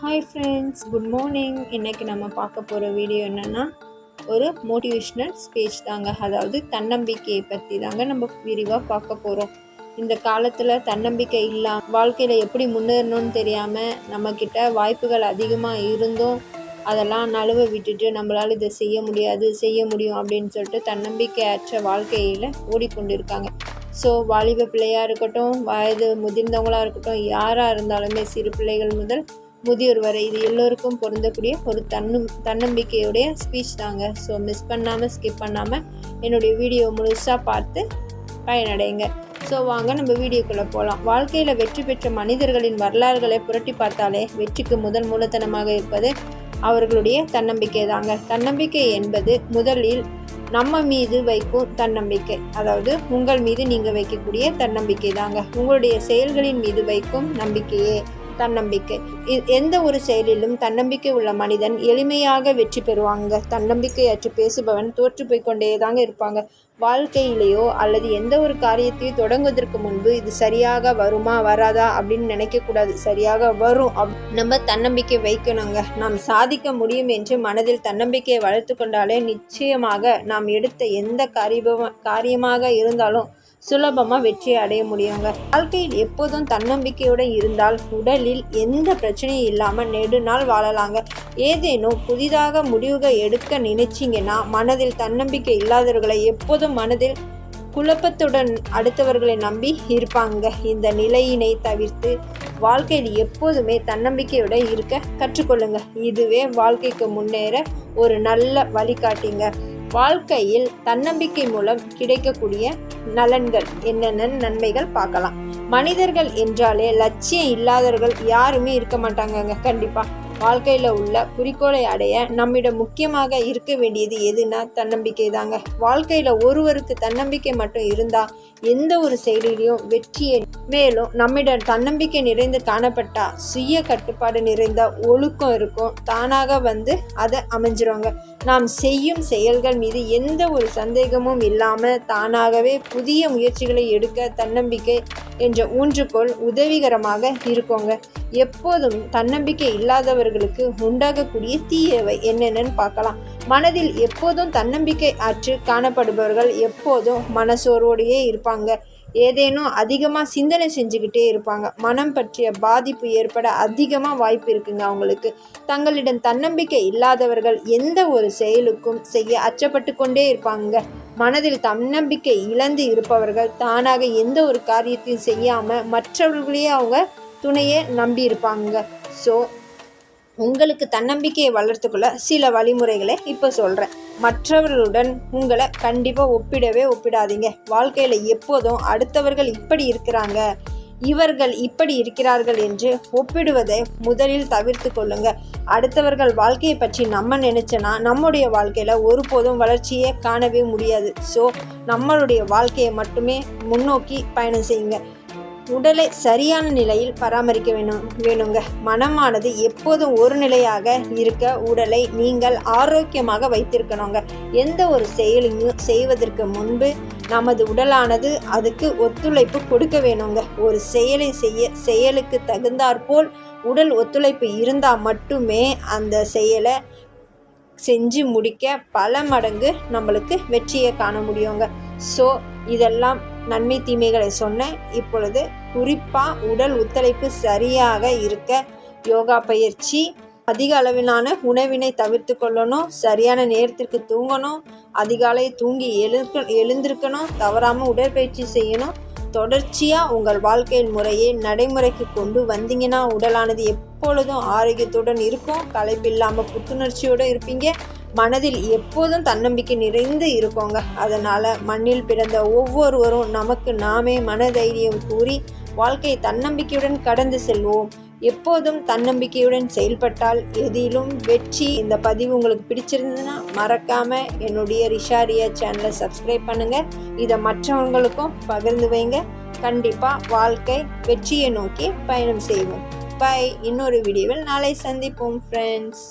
Hi friends good morning இன்றைக்கி நம்ம பார்க்க போகிற வீடியோ என்னென்னா ஒரு மோட்டிவேஷ்னல் ஸ்பீச் தாங்க. அதாவது தன்னம்பிக்கையை பற்றி தாங்க நம்ம விரிவாக பார்க்க போகிறோம் இந்த காலத்தில் தன்னம்பிக்கை இல்லாம வாழ்க்கையில் எப்படி முன்னேறணும்னு தெரியாமல் நம்மக்கிட்ட வாய்ப்புகள் அதிகமாக இருந்தும் அதெல்லாம் நழுவ விட்டுட்டு நம்மளால் இதை செய்ய முடியாது செய்ய முடியும் அப்படின்னு சொல்லிட்டு தன்னம்பிக்கையற்ற வாழ்க்கையில் ஓடிக்கொண்டிருக்காங்க. ஸோ வாலிப பிள்ளையாக இருக்கட்டும் வயது முதிர்ந்தவங்களாக இருக்கட்டும் யாராக இருந்தாலுமே சிறு பிள்ளைகள் முதல் முதியோர் வரை இது எல்லோருக்கும் பொருந்தக்கூடிய ஒரு தன்னும் தன்னம்பிக்கையுடைய ஸ்பீச் தாங்க. ஸோ மிஸ் பண்ணாமல் ஸ்கிப் பண்ணாமல் என்னுடைய வீடியோ முழுசாக பார்த்து பயனடைங்க. ஸோ வாங்க நம்ம வீடியோக்குள்ளே போகலாம் வாழ்க்கையில் வெற்றி பெற்ற மனிதர்களின் வரலாறுகளை புரட்டி பார்த்தாலே வெற்றிக்கு முதல் மூலத்தனமாக இருப்பது அவர்களுடைய தன்னம்பிக்கை தாங்க. தன்னம்பிக்கை என்பது முதலில் நம்ம மீது வைக்கும் தன்னம்பிக்கை. அதாவது உங்கள் மீது நீங்கள் வைக்கக்கூடிய தன்னம்பிக்கை தாங்க. உங்களுடைய செயல்களின் மீது வைக்கும் நம்பிக்கையே. தன்னம்பிக்கை. எந்த ஒரு செயலிலும் தன்னம்பிக்கை உள்ள மனிதன் எளிமையாக வெற்றி பெறுவாங்க. தன்னம்பிக்கையற்று பேசுபவன் தோற்று போய் கொண்டே தாங்க இருப்பாங்க. வாழ்க்கையிலேயோ அல்லது எந்த ஒரு காரியத்தையும் தொடங்குவதற்கு முன்பு இது சரியாக வருமா வராதா அப்படின்னு நினைக்கக்கூடாது. சரியாக வரும் அப் நம்ம தன்னம்பிக்கை வைக்கணுங்க. நாம் சாதிக்க முடியும் என்று மனதில் தன்னம்பிக்கையை வளர்த்து கொண்டாலே நிச்சயமாக நாம் எடுத்த எந்த காரியமாக காரியமாக இருந்தாலும் சுலபமாக வெற்றி அடைய முடியுங்க. வாழ்க்கையில் எப்போதும் தன்னம்பிக்கையுடன் இருந்தால் உடலில் எந்த பிரச்சனையும் இல்லாமல் நெடுநாள் வாழலாங்க. ஏதேனும் புதிதாக முடிவுகள் எடுக்க நினைச்சிங்கன்னா மனதில் தன்னம்பிக்கை இல்லாதவர்களை எப்போதும் மனதில் குழப்பத்துடன் அடுத்தவர்களை நம்பி இருப்பாங்க. இந்த நிலையினை தவிர்த்து வாழ்க்கையில் எப்போதுமே தன்னம்பிக்கையுடன் இருக்க கற்றுக்கொள்ளுங்க. இதுவே வாழ்க்கைக்கு முன்னேற ஒரு நல்ல வழிகாட்டிங்க. வாழ்க்கையில் தன்னம்பிக்கை மூலம் கிடைக்கக்கூடிய நலன்கள் என்னென்ன நன்மைகள் பார்க்கலாம். மனிதர்கள் என்றாலே லட்சியம் இல்லாதவர்கள் யாருமே இருக்க மாட்டாங்கங்க கண்டிப்பாக வாழ்க்கையில் உள்ள குறிக்கோளை அடைய நம்மிடம் முக்கியமாக இருக்க வேண்டியது எதுனா தன்னம்பிக்கை தாங்க. வாழ்க்கையில் ஒருவருக்கு தன்னம்பிக்கை மட்டும் இருந்தால் எந்த ஒரு செயலிலையும் வெற்றியை மேலும் நம்மிடம் தன்னம்பிக்கை நிறைந்து காணப்பட்டால் சுய கட்டுப்பாடு நிறைந்த ஒழுக்கம் இருக்கும். தானாக வந்து அதை அமைஞ்சிருவாங்க. நாம் செய்யும் செயல்கள் மீது எந்த ஒரு சந்தேகமும் இல்லாமல் தானாகவே புதிய முயற்சிகளை எடுக்க தன்னம்பிக்கை என்ற ஊன்றுகோல் உதவிகரமாக இருக்குங்க. எப்போதும் தன்னம்பிக்கை இல்லாதவர்களுக்கு உண்டாகக்கூடிய தீயவை என்னென்னு பார்க்கலாம். மனதில் எப்போதும் தன்னம்பிக்கை ஆற்று காணப்படுபவர்கள் எப்போதும் மனசோர்வோடையே இருப்பாங்க. ஏதேனும் அதிகமாக சிந்தனை செஞ்சுக்கிட்டே இருப்பாங்க. மனம் பற்றிய பாதிப்பு ஏற்பட அதிகமாக வாய்ப்பு இருக்குங்க அவங்களுக்கு. தங்களிடம் தன்னம்பிக்கை இல்லாதவர்கள் எந்த ஒரு செயலுக்கும் செய்ய அச்சப்பட்டு கொண்டே இருப்பாங்க மனதில் தன்னம்பிக்கை இழந்து இருப்பவர்கள் தானாக எந்த ஒரு காரியத்தையும் செய்யாமல் மற்றவர்களையே அவங்க துணையை நம்பி இருப்பாங்க ஸோ உங்களுக்கு தன்னம்பிக்கையை வளர்த்துக்குள்ள சில வழிமுறைகளை இப்போ சொல்கிறேன் மற்றவர்களுடன் உங்களை கண்டிப்பாக ஒப்பிடவே ஒப்பிடாதீங்க. வாழ்க்கையில் எப்போதும் அடுத்தவர்கள் இப்படி இருக்கிறாங்க இவர்கள் இப்படி இருக்கிறார்கள் என்று ஒப்பிடுவதை முதலில் தவிர்த்து கொள்ளுங்க. அடுத்தவர்கள் வாழ்க்கையை பற்றி நம்ம நினைச்சனா நம்முடைய வாழ்க்கையில் ஒருபோதும் வளர்ச்சியே காணவே முடியாது. ஸோ நம்மளுடைய வாழ்க்கையை மட்டுமே முன்னோக்கி பயணம் செய்யுங்க. உடலை சரியான நிலையில் பராமரிக்க வேணும் வேணுங்க. மனமானது எப்போதும் ஒரு நிலையாக இருக்க உடலை நீங்கள் ஆரோக்கியமாக வைத்திருக்கணுங்க. எந்த ஒரு செயலையும் செய்வதற்கு முன்பு நமது உடலானது அதுக்கு ஒத்துழைப்பு கொடுக்க வேணுங்க. ஒரு செயலை செய்ய செயலுக்கு தகுந்தாற்போல் உடல் ஒத்துழைப்பு இருந்தால் மட்டுமே அந்த செயலை செஞ்சு முடிக்க பல மடங்கு நம்மளுக்கு வெற்றியை காண முடியுங்க. ஸோ இதெல்லாம் நன்மை தீமைகளை சொன்னேன். இப்பொழுது குறிப்பாக உடல் ஒத்துழைப்பு சரியாக இருக்க யோகா பயிற்சி அதிக அளவிலான உணவினை தவிர்த்து கொள்ளணும் சரியான நேரத்திற்கு தூங்கணும் அதிகாலை தூங்கி எழுக்க எழுந்திருக்கணும் தவறாமல் உடற்பயிற்சி செய்யணும். தொடர்ச்சியாக உங்கள் வாழ்க்கையின் முறையை நடைமுறைக்கு கொண்டு வந்தீங்கன்னா உடலானது எப்பொழுதும் ஆரோக்கியத்துடன் இருக்கும். களைப்பில்லாமல் புத்துணர்ச்சியோடு இருப்பீங்க. மனதில் எப்போதும் தன்னம்பிக்கை நிறைந்து இருக்கோங்க. அதனால் மண்ணில் பிறந்த ஒவ்வொருவரும் நமக்கு நாமே மனதைரியம் கூறி வாழ்க்கையை தன்னம்பிக்கையுடன் கடந்து செல்வோம். எப்போதும் தன்னம்பிக்கையுடன் செயல்பட்டால் எதிலும் வெற்றி இந்த பதிவு உங்களுக்கு பிடிச்சிருந்ததுன்னா மறக்காமல் என்னுடைய ரிஷாரியா சேனலை சப்ஸ்கிரைப் பண்ணுங்கள் இதை மற்றவங்களுக்கும் பகிர்ந்து வைங்க. கண்டிப்பாக வாழ்க்கை வெற்றியை நோக்கி பயணம் செய்வோம். பாய் இன்னொரு வீடியோவில் நாளை சந்திப்போம் ஃப்ரெண்ட்ஸ்